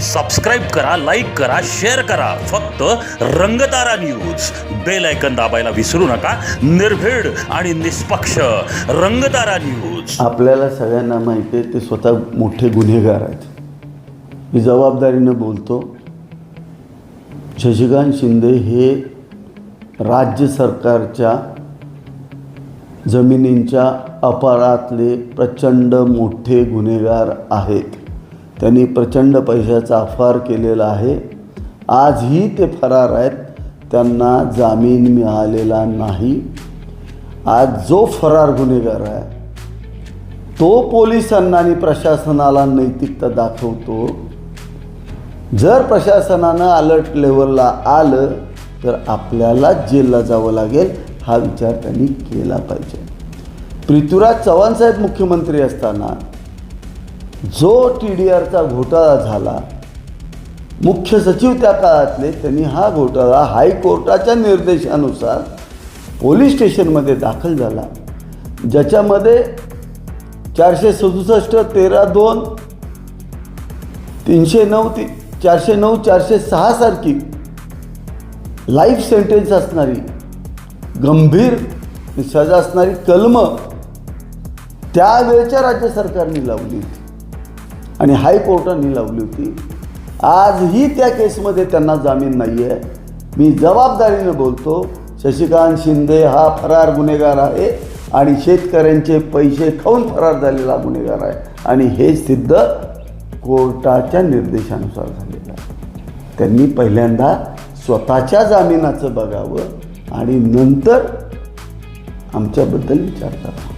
Subscribe करा like करा share करा. फक्त रंगतारा न्यूज बेल ऐकन दाबायला विसरू नका. निर्भीड आणि निष्पक्ष रंगतारा न्यूज आपल्याला सगळ्यांना माहिती आहे ते स्वतः मोठे गुन्हेगार आहेत. मी जबाबदारीनं बोलतो शशिकांत शिंदे हे राज्य सरकारच्या जमिनींच्या अपरातले प्रचंड मोठे गुन्हेगार आहेत. त्यांनी प्रचंड पैशाचा अफार केलेला आहे. आजही ते फरार आहेत. त्यांना जामीन मिळालेला नाही. आज जो फरार गुन्हेगार आहे तो पोलिसांना आणि प्रशासनाला नैतिकता दाखवतो. जर प्रशासनानं अलर्ट लेवलला आलं तर आपल्याला जेलला जावं लागेल हा विचार त्यांनी केला पाहिजे. पृथ्वीराज चव्हाण साहेब मुख्यमंत्री असताना जो टी डी आरचा घोटाळा झाला मुख्य सचिव त्या काळातले त्यांनी हा घोटाळा हायकोर्टाच्या निर्देशानुसार पोलीस स्टेशनमध्ये दाखल झाला. ज्याच्यामध्ये चारशे सदुसष्ट तेरा दोन तीनशे नऊ ती चारशे नऊ चारशे सहासारखी लाईफ सेंटेन्स असणारी गंभीर सजा असणारी कलमं त्यावेळच्या राज्य सरकारने लावली होती. आणि हायकोर्टाने लावली होती. आजही त्या केसमध्ये त्यांना जामीन नाही आहे मी जबाबदारीनं बोलतो शशिकांत शिंदे हा फरार गुन्हेगार आहे आणि शेतकऱ्यांचे पैसे खाऊन फरार झालेला गुन्हेगार आहे. आणि हे सिद्ध कोर्टाच्या निर्देशानुसार झालेलं आहे. त्यांनी पहिल्यांदा स्वतःच्या जामिनाचं बघावं आणि नंतर आमच्याबद्दल विचार करावा.